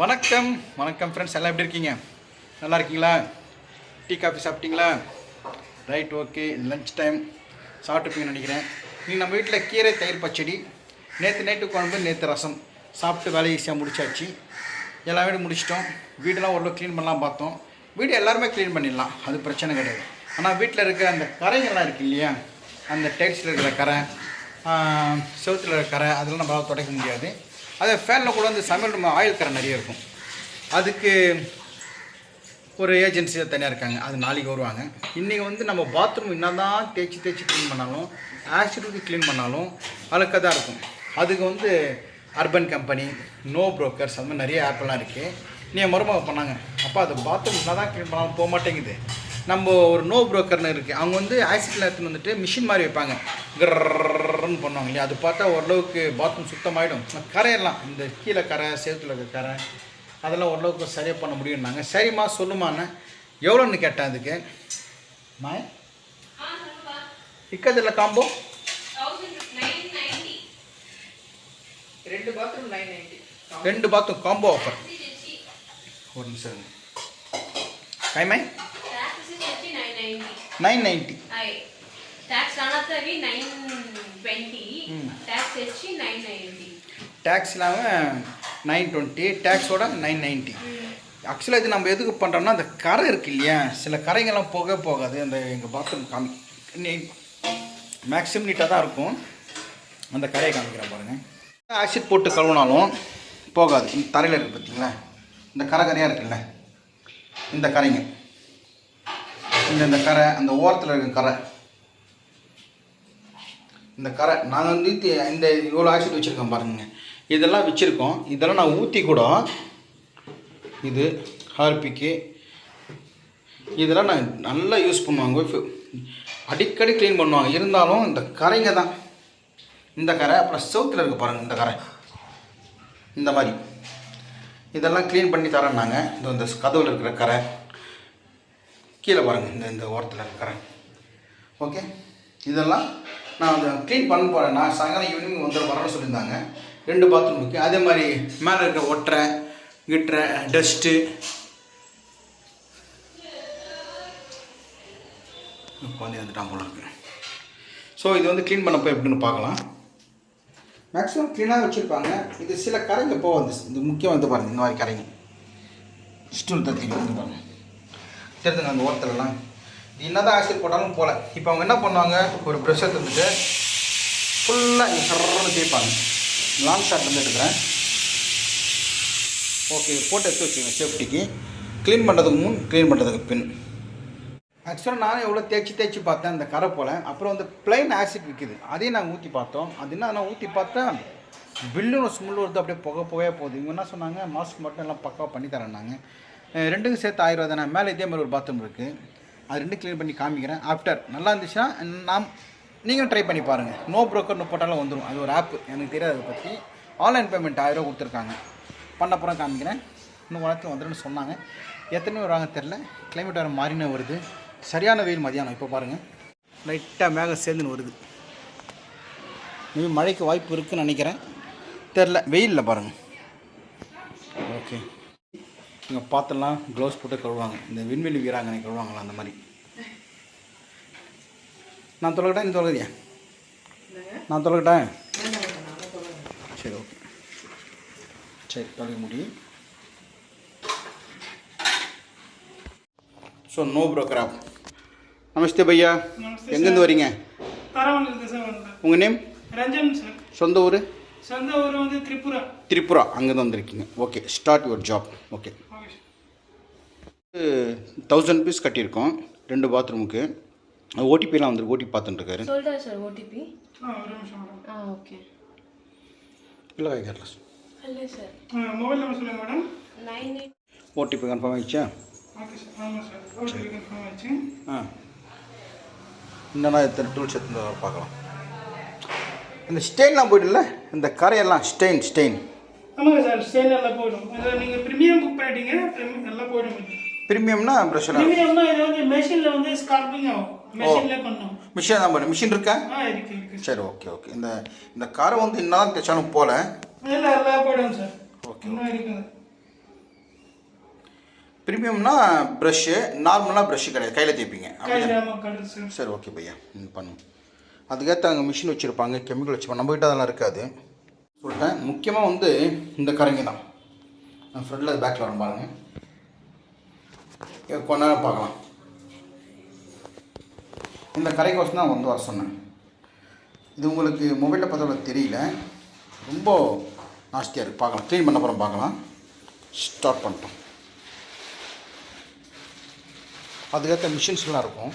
வணக்கம் வணக்கம் ஃப்ரெண்ட்ஸ் எல்லாம் எப்படி இருக்கீங்க? நல்லா இருக்கீங்களா? டீ காஃபி சாப்பிட்டீங்களா? ரைட் ஓகே லன்ச் டைம் சாப்பிட்டுப்பீங்கன்னு நினைக்கிறேன். நீங்கள் நம்ம வீட்டில் கீரை தயிர் பச்சடி நேற்று நைட்டு குழம்பு நேற்று ரசம். சாப்பிட்டு வேலை ஈஸியாக முடிச்சாச்சு. எல்லா வீடும் முடிச்சிட்டோம். வீடெல்லாம் ஓரளவு க்ளீன் பண்ணலாம் பார்த்தோம். வீடு எல்லாருமே க்ளீன் பண்ணிடலாம். அது பிரச்சனை கிடையாது. ஆனால் வீட்டில் இருக்கிற அந்த கரைங்கள்லாம் இருக்குது இல்லையா? அந்த டைல்ஸில் இருக்கிற கரை செவத்தில் இருக்கிற கரை அதெல்லாம் நம்மளால் துடைக்க முடியாது. அதே ஃபேனில் கூட வந்து சமையல் நம்ம ஆயில் கரை நிறைய இருக்கும். அதுக்கு ஒரு ஏஜென்சியில் தனியாக இருக்காங்க. அது நாளைக்கு வருவாங்க. இன்றைக்கி வந்து நம்ம பாத்ரூம் என்ன தான் தேய்ச்சி தேய்ச்சி க்ளீன் பண்ணாலும் ஆசிட் க்ளீன் பண்ணாலும் அழுக்க தான் இருக்கும். அதுக்கு வந்து அர்பன் கம்பெனி நோ புரோக்கர்ஸ் அந்த மாதிரி நிறைய ஆப்பெல்லாம் இருக்குது நீங்கள் மருமக பண்ணாங்க. அப்போ அது பாத்ரூம் என்ன தான் க்ளீன் பண்ணாலும் போக மாட்டேங்குது. நம்ம ஒரு நோ புரோக்கர்னு இருக்குது அவங்க வந்து ஆசிட்டில் எடுத்துன்னு வந்துட்டு மிஷின் மாதிரி வைப்பாங்க. கிரன்னு பண்ணுவாங்க இல்லையா? அது பார்த்தா ஓரளவுக்கு பாத்ரூம் சுத்தமாயிடும். கரையெல்லாம் இந்த கீழே கரை சேத்துல இருக்க கரை அதெல்லாம் ஓரளவுக்கு சரியாக பண்ண முடியும்னாங்க. சரிம்மா சொல்லுமாண்ணே எவ்வளோன்னு கேட்டேன் அதுக்கு. மாய் இக்கதில்ல காம்போ ரெண்டு பாத்ரூம் நைன் நைன்டி ரெண்டு பாத்ரூம் காம்போ ஆஃபர் ஒரு நிமிஷம் இருங்க. டைமை nine ninety tax అనతవి nine twenty Hmm. Tax వచ్చి నైన్ నైన్టీ டேக்ஸ் இல்லாமல் நைன் டுவெண்ட்டி டேக்ஸோட நைன் நைன்ட்டி ஆக்சுவலாக இது நம்ம எதுக்கு பண்ணுறோம்னா அந்த கரை இருக்கு இல்லையா சில கரைங்கெல்லாம் போக போகாது அந்த எங்கள் பாத்ரூம் காமி நீ மேக்ஸிமம் நீட்டாக தான் இருக்கும் அந்த கரையை காமிக்கிறேன் பாருங்கள் ஆசிட் போட்டு கழுவினாலும் போகாது இந்த தரையில் இருக்குது பார்த்தீங்களா இந்த கரை கரையாக இருக்குல்ல இந்த கரைங்க இந்த இந்த கரை அந்த ஓரத்தில் இருக்க கரை. இந்த கரை நாங்கள் வந்து இந்த இவ்வளோ ஆசிட் வச்சுருக்கோம் பாருங்க. இதெல்லாம் வச்சுருக்கோம். இதெல்லாம் நான் ஊற்றி கூட இது ஹார்பிக்கு இதெல்லாம் நான் நல்லா யூஸ் பண்ணுவாங்க. அடிக்கடி க்ளீன் பண்ணுவாங்க. இருந்தாலும் இந்த கரைங்க தான். இந்த கரை அப்புறம் சவுத்தில் இருக்க பாருங்கள் இந்த கரை. இந்த மாதிரி. இதெல்லாம் க்ளீன் பண்ணி தரேன் இந்த இந்த கதவில் இருக்கிற கரை. கீழே பாருங்கள் இந்த இந்த ஓரத்தில் இருக்கிறேன். கரை ஓகே இதெல்லாம் நான் அந்த க்ளீன் பண்ண போகிறேன் நான் சாயங்காலம் ஈவினிங் வந்து வரணும்னு சொல்லியிருந்தாங்க. ரெண்டு பாத்ரூம் இருக்குது அதே மாதிரி மேலே இருக்கிற ஒட்டரை கிட்டரை டஸ்ட்டு குழந்தை வந்துட்டான் போல இருக்கு. ஸோ இது வந்து க்ளீன் பண்ணப்போ எப்படின்னு பார்க்கலாம். மேக்ஸிமம் க்ளீனாக வச்சுருப்பாங்க. இது சில கரைங்க போகுது. இந்த முக்கியம் வந்து பாருங்கள் இந்த மாதிரி கரைங்க. ஸ்டூல் தத்தி வந்து பாருங்கள் தெரிஞ்சுங்க அந்த ஓரத்துலலாம். இது என்னதான் ஆசிட் போட்டாலும் போகல இப்போ அவங்க என்ன பண்ணுவாங்க? ஒரு ப்ரெஷ்ஷை தந்துட்டு ஃபுல்லாக இங்கே தேய்ப்பாங்க. லாங் ஷாட் வந்து எடுக்கிறேன். ஓகே போட்டு எடுத்து வச்சுக்கோங்க சேஃப்டிக்கு க்ளீன் பண்ணுறதுக்கு முன் க்ளீன் பண்ணுறதுக்கு பின். ஆக்சுவலாக நானும் எவ்வளோ தேய்ச்சி தேய்ச்சி பார்த்தேன் இந்த கரை போல். அப்புறம் வந்து பிளைன் ஆசிட் விற்கிது அதையும் நாங்கள் ஊற்றி பார்த்தோம். அது என்ன நான் ஊற்றி பார்த்தேன் பில்லுன்னு ஸ்மெல் வருது. அப்படியே புகை புகையாக போகுது. இவங்க என்ன சொன்னாங்க? மாஸ்க் மட்டும் எல்லாம் பக்காவாக பண்ணி தரேன்னாங்க. ரெண்டுக்கும் சேர்த்து ஆயிரம் ரூபா தானே மேலே இதே மாதிரி ஒரு பாத்ரூம் இருக்குது அது ரெண்டும் க்ளீன் பண்ணி காமிக்கிறேன். ஆஃப்டர் நல்லா இருந்துச்சுன்னா நாம் நீங்களும் ட்ரை பண்ணி பாருங்கள் நோ ப்ரோக்கர்னு போட்டாலும் வந்துடும் அது ஒரு ஆப் எனக்கு தெரியாது அதை பற்றி ஆன்லைன் பேமெண்ட் ஆயிரம் ரூபா கொடுத்துருக்காங்க. பண்ணப்புறம் காமிக்கிறேன். இன்னும் உனக்கு வந்துடுன்னு சொன்னாங்க. எத்தனை வருவாங்க தெரில கிளைமேட் வேறு மாறின வருது. சரியான வெயில் மதியானம். இப்போ பாருங்கள் லைட்டாக மேகம் சேர்ந்துன்னு வருது. மேபி மழைக்கு வாய்ப்பு இருக்குன்னு நினைக்கிறேன். தெரில வெயிலில் பாருங்கள் ஓகே இங்கே பார்த்தெல்லாம் க்ளவுஸ் போட்டு கழுவாங்க இந்த விண்வெளி வீராங்கனை கழுவாங்களா அந்த மாதிரி. நான் தொலைக்கிட்டேன் நீ தொலைக்கிறியா நான் தொலைக்கிட்டேன் சரி ஓகே சரி தொலைக்க முடியும் ஸோ நோ ஆப் நமஸ்தே பையா. எங்கேருந்து வரீங்க? உங்கள் நேம்? ரஞ்சன் சார் சொந்த ஊர்? சொந்த ஊர் வந்து திரிபுரா. திரிபுரா அங்கேருந்து வந்திருக்கீங்க. Okay start your job okay thousand rupees கட்டியிருக்கோம். ரெண்டு பாத்ரூமுக்கு. ஓடிபிலாம் வந்துருக்கு. ஓடிபி பார்த்துட்டுருக்காரு சொல்கிறேன் சார் ஓடிபி ஆ ஒரு நிமிஷம் மேடம். ஆ ஓகே. இல்லை கேட்கல ஹலோ சார். மொபைல் நம்பர் சொல்லுங்கள் madam. Nine eight OTP confirm ஆயிடுச்சா? Okay sir. ஆமாம் சார். ஓடிபி கன்ஃபார்ம் ஆயிடுச்சு. ஆ. என்னன்னா எத்தனை டூல்ஸ் எடுத்து வர பார்க்கலாம். இந்த ஸ்டெயின்லாம் போய்ட்டுல இந்த கரையெல்லாம் ஸ்டெயின் ஸ்டெயின் ஆமாங்க சார். ஸ்டேன் எல்லாம் போயிடும். நீங்கள் ப்ரீமியம் புக் பண்ணிட்டீங்க. எல்லாம் போயிடும். ப்ரீமியம்னா ப்ரெஷராக ப்ரீமியம்னா இது வந்து மெஷினில் வந்து ஸ்கார்பிங் ஆகும். மெஷினில் பண்ணும். மிஷின் தான் பண்ணு மிஷின் இருக்கா? சரி ஓகே ஓகே இந்த இந்த காரை வந்து இன்னும் தைச்சாலும் போல. இல்லை எல்லாம் போயிடும் சார் ஓகே ப்ரீமியம்னா ப்ரஷ்ஷு நார்மலாக ப்ரஷ்ஷு கிடையாது. கையில் தேய்ப்பீங்க. சார் ஓகே பையா. ம் பண்ணுங்க அதுக்கேற்ற அங்கே மிஷின் வச்சுருப்பாங்க. கெமிக்கல் வச்சுருப்பாங்க. நம்ம கிட்ட அதெல்லாம் இருக்காது. சொல்லிட்டேன் முக்கியமாக வந்து இந்த கரைங்க தான். ஃப்ரண்டில் பேக்கில் வரும் பாருங்க. இது கொஞ்ச நேரம் பார்க்கலாம். இந்த கரைக்கு தான் வந்து வர சொன்னேன். இது உங்களுக்கு மொபைலில் பார்த்தோட தெரியல. ரொம்ப நாஸ்தியாக இருக்குது பார்க்கலாம். க்ளீன் பண்ண அப்புறம் பார்க்கலாம். ஸ்டார்ட் பண்ணிட்டோம். அதுக்கேற்ற மிஷின்ஸ்லாம் இருக்கும்.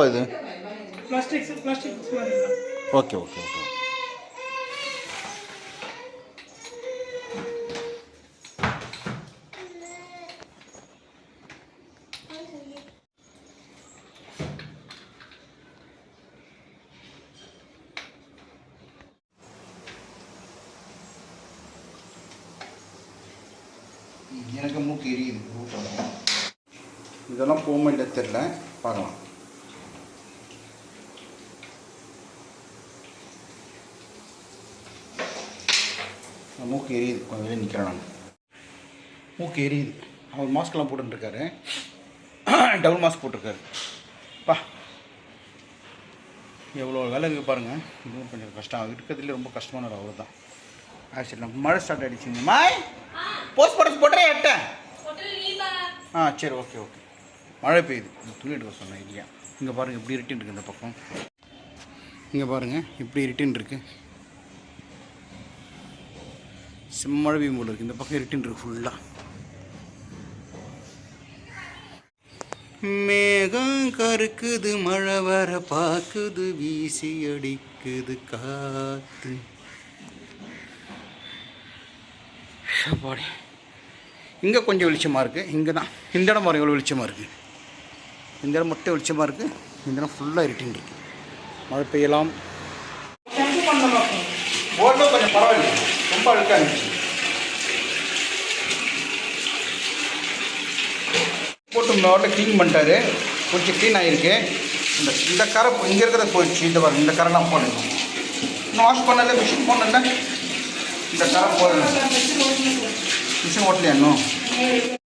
என்னப்பா இது? ஓகே ஓகே ஓகே எனக்கு மூக்கு எரியுது இதெல்லாம் போக மாட்டேன் தெரில பார்க்கலாம். மூக்கு எரியுது. கொஞ்சம் வெளியே நிற்கிறேன் நான். மூக்கு எரியுது. அவர் மாஸ்க்லாம் போட்டுருக்காரு டபுள் மாஸ்க் போட்டிருக்காரு. பா. எவ்வளோ வேலை இருக்குது பாருங்கள் இதுவும் கொஞ்சம் கஷ்டம். இருக்கிறதுலேயே ரொம்ப கஷ்டமான ஒரு அவ்வளோ தான் ஆக்சிடென்ட் மழை ஸ்டார்ட் ஆகிடுச்சிங்க மாய்! போஸ்ட் போட்டு போட்டுறே எட்டேன் ஆ சரி ஓகே ஓகே மழை பெய்யுது. இந்த துணி எடுக்க சொன்னேன் இல்லையா? இங்கே பாருங்கள் இப்படி ரிட்டன் இருக்கு இந்த பக்கம். இங்கே பாருங்கள் இப்படி இருட்டின்னு இருக்குது செம்மழை பெய்யும் போல இருக்கு. இந்த பக்கம் இருட்டின் இருக்கு ஃபுல்லாக மேகம் கருக்குது மழை வர பாக்குது வீசி அடிக்குது காத்து பாடி. இங்கே கொஞ்சம் வெளிச்சமாக இருக்குது இங்கே தான். இந்த இடம் பாருங்க எவ்வளோ வெளிச்சமாக இருக்குது இந்த இடம் மட்டும் வெளிச்சமாக இருக்குது இந்த இடம் ஃபுல்லாக இருட்டின் இருக்கு. மழை பெய்யலாம். கொஞ்சம் பரவாயில்லை ரொம்ப போட்டு முதல்ல க்ளீன் பண்ணிட்டாரு. கொஞ்சம் க்ளீன் ஆகிருக்கு இந்த இந்த கரை இங்கே இருக்கிறத போயிடுச்சு. இந்த பாருங்க இந்த கரைலாம் போடணும். இன்னும் வாஷ் பண்ணல மிஷின் போடல இந்த கரை போடணும். மிஷின் ஓட்டலையா இன்னும்?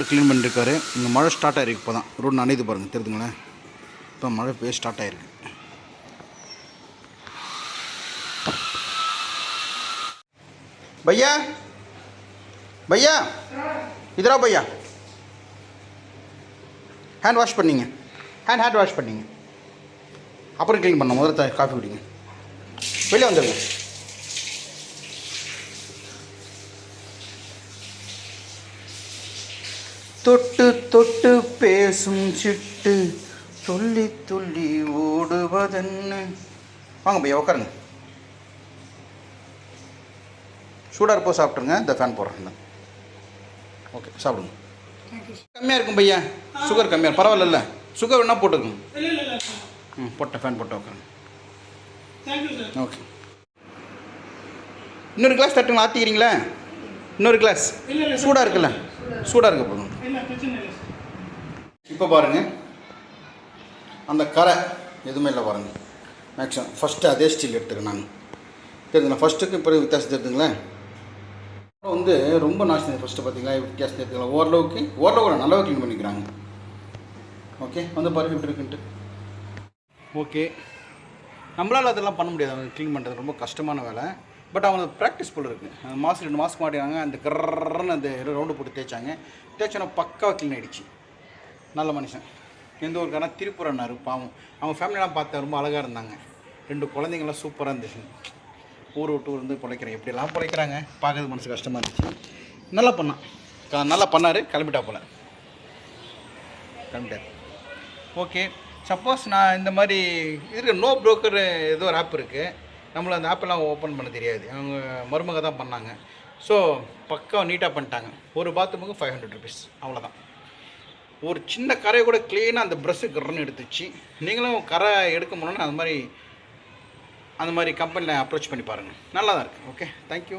ரோடு க்ளீன் பண்ணிருக்காரு இங்கே மழை ஸ்டார்ட் ஆகிருக்கு இப்போ தான் ரோடு நனையுது பாருங்கள் தெரியுதுங்களேன் இப்போ மழை பெய்ய ஸ்டார்ட் ஆகிருக்கு பையா? பையா? இதரா பையா? ஹேண்ட் வாஷ் பண்ணிங்க. ஹேண்ட் ஹேண்ட் வாஷ் பண்ணிங்க. அப்புறம் க்ளீன் பண்ண முதல்ல காஃபி குடிங்க. வெளியே வந்துடுங்க தொட்டு தொட்டு பேசும் சிட்டு துள்ளி துள்ளி ஓடுவதென்ன. வாங்க பையா உட்காருங்க சூடாக இருப்போ சாப்பிட்ருங்க இந்த ஃபேன் போடுறேன். ஓகே சாப்பிடுங்க. கம்மியாக இருக்கும் பையா? சுகர் கம்மியாக பரவாயில்ல சுகர் வேணால் போட்டுக்கோங்க. ம் போட்டேன் ஃபேன் போட்டு உட்காருங்க ஓகே இன்னொரு கிளாஸ் தட்டுங்களா ஆற்றிக்கிறீங்களா இன்னொரு கிளாஸ் சூடாக இருக்குல்ல? சூடாக இருக்க போதும். இப்போ பாருங்கள் அந்த கரை எதுவுமே இல்லை பாருங்கள் மேக்ஸிமம் ஃபஸ்ட்டு அதே ஸ்டீல் எடுத்துக்கிறேன் நான். தெரியுதுங்களா ஃபஸ்ட்டுக்கு இப்போ வித்தியாசம் தெரிஞ்சுங்களேன். அப்புறம் வந்து ரொம்ப நாசம் ஃபஸ்ட்டு பார்த்தீங்களா? வித்தியாசம் தெரிஞ்சுங்களா ஓரளவுக்கு ஓரளவுக்கு நல்லா க்ளீன் பண்ணிக்கிறாங்க. ஓகே வந்து பாருங்கள் எப்படி இருக்குன்ட்டு. ஓகே நம்மளால் அதெல்லாம் பண்ண முடியாது. க்ளீன் பண்ணுறது ரொம்ப கஷ்டமான வேலை. பட் அவங்க ப்ராக்டிஸ் போல் இருக்குது மாதம் ரெண்டு மாதம் மாட்டினாங்க அந்த கர்றன்னு அந்த ரவுண்டு போட்டு தேய்ச்சாங்க. தேய்ச்சோன்னா பக்காவாக க்ளீன் ஆகிடுச்சு நல்ல மனுஷன். எந்த ஒரு திருப்பூர் அண்ணாரு பாவம். அவங்க ஃபேமிலியெலாம் பார்த்தா ரொம்ப அழகாக இருந்தாங்க. ரெண்டு குழந்தைங்களாம் சூப்பராக இருந்துச்சு. ஊர் விட்டு ஊர் வந்து பிழைக்கிறேன். எப்படியெல்லாம் பிழைக்கிறாங்க? பார்க்கறது மனசு கஷ்டமாக இருந்துச்சு. நல்லா பண்ணான். நல்லா பண்ணார். கிளம்பிட்டா போல். கிளம்பிட்டார். ஓகே சப்போஸ் நான் இந்த மாதிரி இருக்கு நோ புரோக்கர் ஏதோ ஒரு ஆப் இருக்குது நம்மள அந்த ஆப்பெல்லாம் ஓப்பன் பண்ண தெரியாது. அவங்க மருமக தான் பண்ணாங்க. ஸோ பக்கா நீட்டாக பண்ணிட்டாங்க. ஒரு பாத்ரூமுக்கு ஃபைவ் ஹண்ட்ரட் ருபீஸ் அவ்வளோதான் ஒரு சின்ன கரையை கூட க்ளீனாக அந்த ப்ரெஷ்ஷு கரன்னு எடுத்துச்சு. நீங்களும் கரை எடுக்க முடியலன்னா அந்த மாதிரி அந்த மாதிரி கம்பெனியில் அப்ரோச் பண்ணி பாருங்கள் நல்லா தான் இருக்குது ஓகே தேங்க்யூ